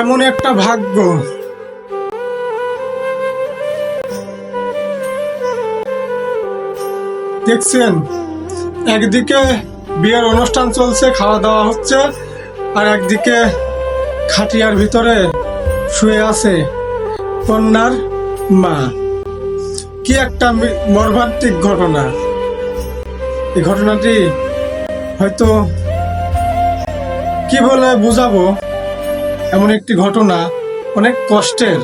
এমন একটা ভাগ্য। দেখছেন, একদিকে বিয়ের অনুষ্ঠান চলছে খাওয়া দাওয়া হচ্ছে, আর একদিকে খাটিয়ার ভিতরে শুয়ে আছে কন্যার মা। কি একটা মর্মান্তিক ঘটনা। এই ঘটনাটি হয়তো কি বলে বুঝাবো? এমন একটি ঘটনা, অনেক কষ্টের।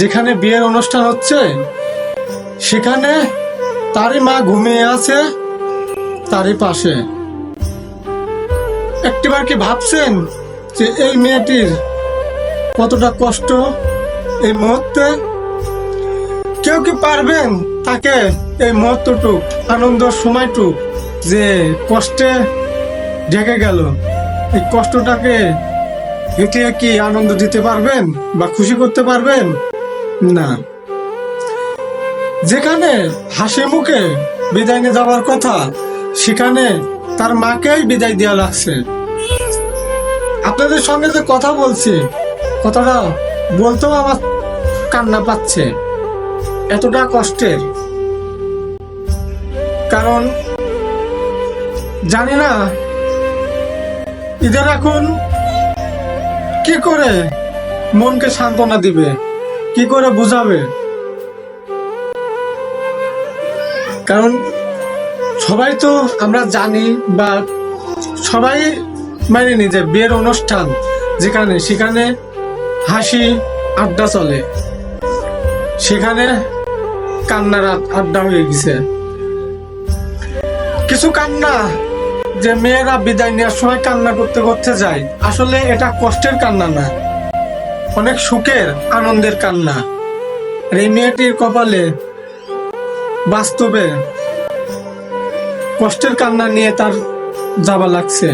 যেখানে বিয়ের অনুষ্ঠান হচ্ছে, সেখানে তারই মা ঘুমিয়ে আছে, তারই পাশে। একটিবার কি ভাবছেন যে এই মেয়েটির কতটা কষ্ট এই মুহূর্তে? কেউ কি পারবেন তাকে এই মুহূর্তটুক, আনন্দ সময়টুক যে কষ্টে ঢেকে গেল? এই কষ্টটাকে হেঁটে কি আনন্দ দিতে পারবেন বা খুশি করতে পারবেন? না। যেখানে হাসি মুখে বিদায় নিয়ে যাওয়ার কথা, সেখানে তার মাকেই বিদায় দেওয়া লাগছে। আপনাদের সঙ্গে যে কথা বলছি, কথাটা বলতেও আমার কান্না পাচ্ছে। এতটা কষ্টের। কারণ জানি না, ঈদের এখন কি করে? মনকে সান্ত্বনা দিবে। কি করে বুঝাবে? কারণ সবাই তো আমরা জানি বা সবাই মানে নি যে বিয়ের অনুষ্ঠান যেখানে, সেখানে হাসি আড্ডা চলে। সেখানে কান্নার আড্ডা হয়ে গেছে। কিছু কান্না যে মেয়েরা বিদায় নেওয়ার সময় কান্না করতে করতে যায়। আসলে এটা কষ্টের কান্না না। অনেক সুখের, আনন্দের কান্না। আর এই মেয়েটির কপালে বাস্তবে কষ্টের কান্না নিয়ে তার যাবা লাগছে।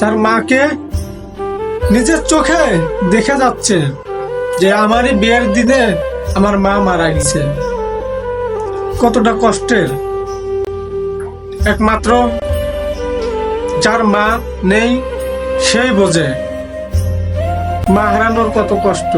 তার মাকে নিজের চোখে দেখে যাচ্ছে যে, আমারই বিয়ের দিনে আমার মা মারা গেছে। কতটা কষ্টের। একমাত্র যার মা নেই সেই বোঝে। মা হারানোর কত কষ্ট।